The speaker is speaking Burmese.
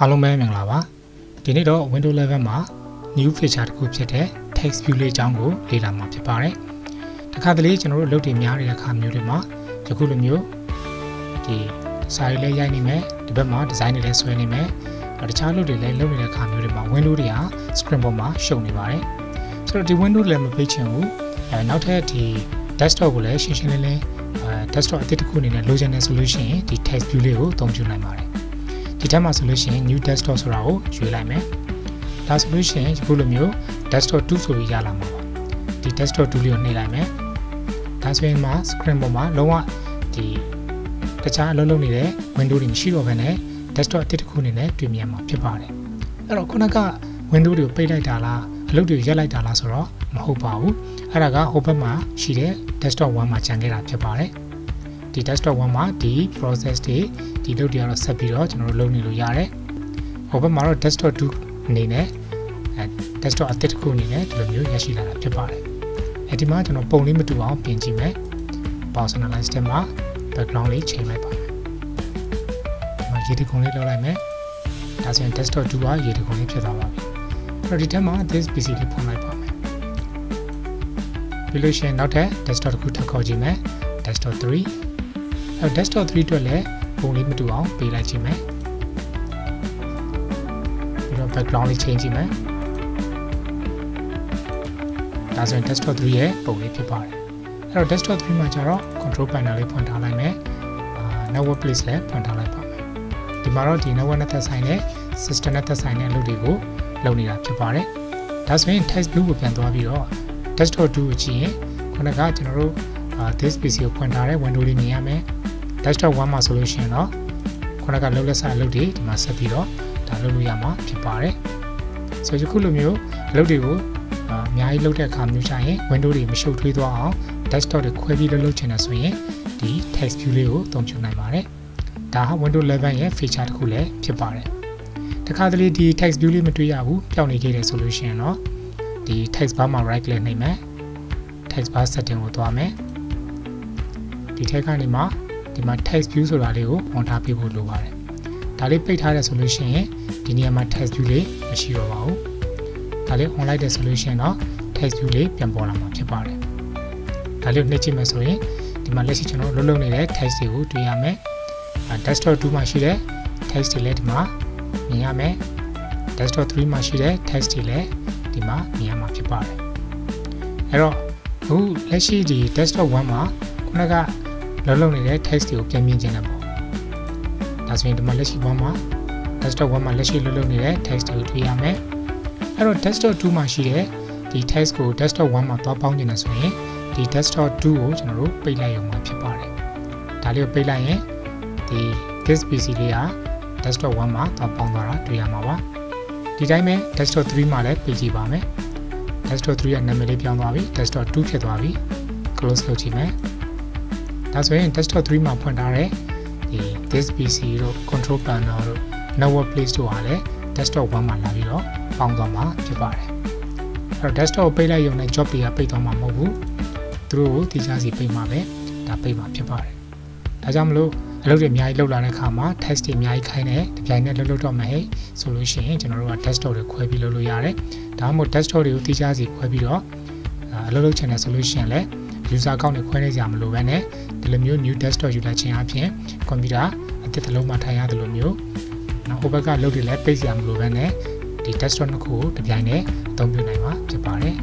အားလုံးပဲမင်္ဂလာပါဒီနေ့တော့ Windows 11မှာ new feature တစ်ခုဖြစ်တဲ့ text view လေးအကြောင်းကိုလေ့လာမှာဖြစ်ပါတယ်တခါတလေကျွန်တော်တို့အလုပ်တွေများနေတဲ့အခါမျိုးတွေမှာယခုလိုမျိုးဒီစာရေးလေးရိုက်နေမယ်ဒီဘက်မှာ design တွေလည်းဆွဲနေမယ်တခြားလုပ်တွေလည်းလုပ်နေတဲ့အခါမျိုးတွေမှာ Windows တွေဟာ screen ပေါ်မှာရှုပ်နေပါတယ်ဆိုတော့ဒီ Windows လည်းမပိတ်ချင်ဘူးအဲနောက်ထပ်ဒီ desktop ကိုလည်းရှင်းရှင်းလင်းလင်းအဲ desktop အသစ်တစ်ခုအနေနဲ့လိုချင်တဲ့ solution ဒီ text view လေးကိုအသုံးပြုနိုင်ပါတယ် ဒီထက်မှာဆိုလို့ရှိရင် new desktop ဆိုတာကိုရွေးလိုက်မယ်ဒါဆိုလို့ရှိရင်ဒီခုလိုမျိုး desktop 2ဆိုပြီးရလာမှာပါဒီ desktop 2လေးကိုနှိပ်လိုက်မယ်ဒါဆိုရင်မှာ screen ပေါ်မှာလုံးဝဒီတခြားအလုပ်လုပ်နေတဲ့ window တွေမရှိတော့ဘဲနဲ့ desktop အသစ်တစ်ခုအနေနဲ့တွေ့မြင်မှာဖြစ်ပါတယ်အဲ့တော့ခုနက window တွေကိုပိတ်လိုက်တာလားအလုပ်တွေရက်လိုက်တာလားဆိုတော့မဟုတ်ပါဘူးအဲ့ဒါကဟိုဘက်မှာရှိတဲ့ desktop 1မှာကျန်ခဲ့တာဖြစ်ပါတယ်ဒီ desktop 1မှာဒီ process တွေ ဒီလုပ်တွေကတော့ဆက်ပြီးတော့ကျွန်တော်တို့လုပ်နေလို့ရတယ်ဟိုဘက်မှာတော့ desktop 2အနေနဲ့အဲ desktop အသစ်တစ်ခုအနေနဲ့ဒီလိုမျိုးရရှိလာတာဖြစ်ပါတယ်အဲဒီမှာကျွန်တော်ပုံလေးမတူအောင်ပြင်ကြည့်မယ် personalize တဲ့မှာ background လေးချိန်လိုက်ပါမယ်ဒီမှာရေဒီကုံလေးလောက်လိုက်မယ်ဒါဆိုရင် desktop 2ကရေဒီကုံလေးဖြစ်သွားပါပြီအဲ့တော့ဒီထက်မှာ this PC လေးဖွင့်လိုက်ပါမယ်ပြီးလို့ရှိရင်နောက်ထပ် desktop တစ်ခုထပ်ခေါ်ကြည့်မယ် desktop 3အဲ့တော့ desktop 3အတွက်လည်း ပုံလေးမတူအောင်ပေးလိုက်ခြင်းမယ်ပြီးတော့ background လေး change ကြည့်မယ်ဒါဆိုရင် desktop 3ရဲ့ပုံလေးဖြစ်ပါတယ်အဲ့တော့ desktop 3မှာကျတော့ control panel လေးဖွင့်ထားလိုက်မယ်အာ network place လည်းဖွင့်ထားလိုက်ပါမယ်ဒီမှာတော့ဒီ network နဲ့သက်ဆိုင်တဲ့ system နဲ့သက်ဆိုင်တဲ့အလုပ်တွေကိုလုပ်နေတာဖြစ်ပါတယ်ဒါဆိုရင် text view ကိုပြန်သွားပြီးတော့ desktop 2ကိုကြည့်ရင်ခုနကကျွန်တော်တို့အာ this PC ကိုဖွင့်ထားတဲ့ window လေးမြင်ရမယ် desktop 1မှာဆိုလို့ရှိရင်တော့ခုနကလုံးလက်စာအလုပ်တွေဒီမှာဆက်ပြီးတော့ဒါလုပ်လို့ရမှာဖြစ်ပါတယ်ဆိုတော့ယခုလိုမျိုးအလုပ်တွေကိုအာအများကြီးလုပ်တဲ့အခါမျိုးချရင် window တွေမရှုပ်ထွေးသွားအောင် desktop တွေခွဲပြီးလုပ်လုပ်ချင်တယ်ဆိုရင်ဒီ text view လေးကိုအသုံးပြုနိုင်ပါတယ်ဒါဟာ Windows 11ရဲ့ feature တစ်ခုလည်းဖြစ်ပါတယ်တခါတလေဒီ text view လေးမတွေ့ရဘူးပျောက်နေခဲ့တယ်ဆိုလို့ရှိရင်တော့ဒီ text bar မှာ right click နှိပ်မယ် text bar setting ကိုသွားမယ်ဒီထက်ကနေမှ ဒီမှာ text view ဆိုတာလေးကို on ထားပေးဖို့လိုပါတယ်ဒါလေးပိတ်ထားတယ်ဆိုလို့ရှိရင်ဒီနေရာမှာ text view လေးမရှိတော့ပါဘူးဒါလေး on လိုက်တယ်ဆိုလို့ရှိရင်တော့ text view လေးပြန်ပေါ်လာမှာဖြစ်ပါတယ်ဒါလေးကိုနှိပ်ကြည့်မယ်ဆိုရင်ဒီမှာလက်ရှိကျွန်တော်လှုပ်လှုပ်နေတဲ့ text တွေကိုတွေ့ရမယ်အဲ desktop 2မှာရှိတဲ့ text တွေလည်းဒီမှာမြင်ရမယ် desktop 3မှာရှိတဲ့ text တွေလည်းဒီမှာမြင်ရမှာဖြစ်ပါတယ်အဲ့တော့အခုလက်ရှိဒီ desktop 1မှာခုနက လှုပ်လှုပ်နေတဲ့ text တွေကိုပြန်မြင်ချင်တယ်ပေါ့ဒါဆိုရင်ဒီမှာလက်ရှိ1မှာ desktop 1မှာလက်ရှိလှုပ်လှုပ်နေတဲ့ text တွေကိုတွေ့ရမယ်အဲ့တော့ desktop 2မှာရှိတဲ့ဒီ text ကို desktop 1မှာသွားပေါင်းချင်တယ်ဆိုရင်ဒီ desktop 2ကိုကျွန်တော်တို့ပိတ်လိုက်ရုံမှာဖြစ်ပါတယ်ဒါလေးကိုပိတ်လိုက်ရင်ဒီ this PC လေးဟာ desktop 1မှာသွားပေါင်းသွားတာတွေ့ရမှာပါဒီတိုင်းပဲ desktop 3မှာလည်းပိတ်ကြည့်ပါမယ် desktop 3ရဲ့နာမည်လေးပြောင်းသွားပြီ desktop 2ဖြစ်သွားပြီ close လုပ်ကြည့်မယ် ဒါဆိုရင် desktop 3မှာဖွင့်ထားတဲ့ဒီ this PC တို့ control panel တို့ network place တို့ဟာလည်း desktop 1မှာလာပြီးတော့ပေါင်းသွားမှာဖြစ်ပါတယ်အဲ့တော့ desktop ကိုပိတ်လိုက်ရုံနဲ့ job တွေကပိတ်သွားမှာမဟုတ်ဘူးသူတို့ကိုတိကျစီပိတ်မှာပဲဒါပိတ်မှာဖြစ်ပါတယ်ဒါကြောင့်မလို့အလုပ်တွေအများကြီးလုပ်လာတဲ့အခါမှာ test တွေအများကြီးခိုင်းတယ်တပြိုင်နက်လုပ်လို့တော့မယ်ဟဲ့ဆိုလို့ရှိရင်ကျွန်တော်တို့က desktop တွေခွဲပြီးလုပ်လို့ရတယ်ဒါမှမဟုတ် desktop တွေကိုတိကျစီခွဲပြီးတော့အာအလုပ်လုပ်ချင်တဲ့ solution လည်း user account တွေခွဲနေကြမလို့ပဲနဲ့ ဒီလိုမျိုး new desktop ယူလာခြင်းအပြင် computer အသစ်တစ်လုံးမှထိုင်ရတယ်လို့မျိုးနောက်ဟိုဘက်ကလုပ်တွေလည်းပိတ်စရာမလိုပဲနဲ့ဒီ desktop နှစ်ခုကိုတစ်ပြိုင်တည်းအသုံးပြုနိုင်မှာဖြစ်ပါတယ်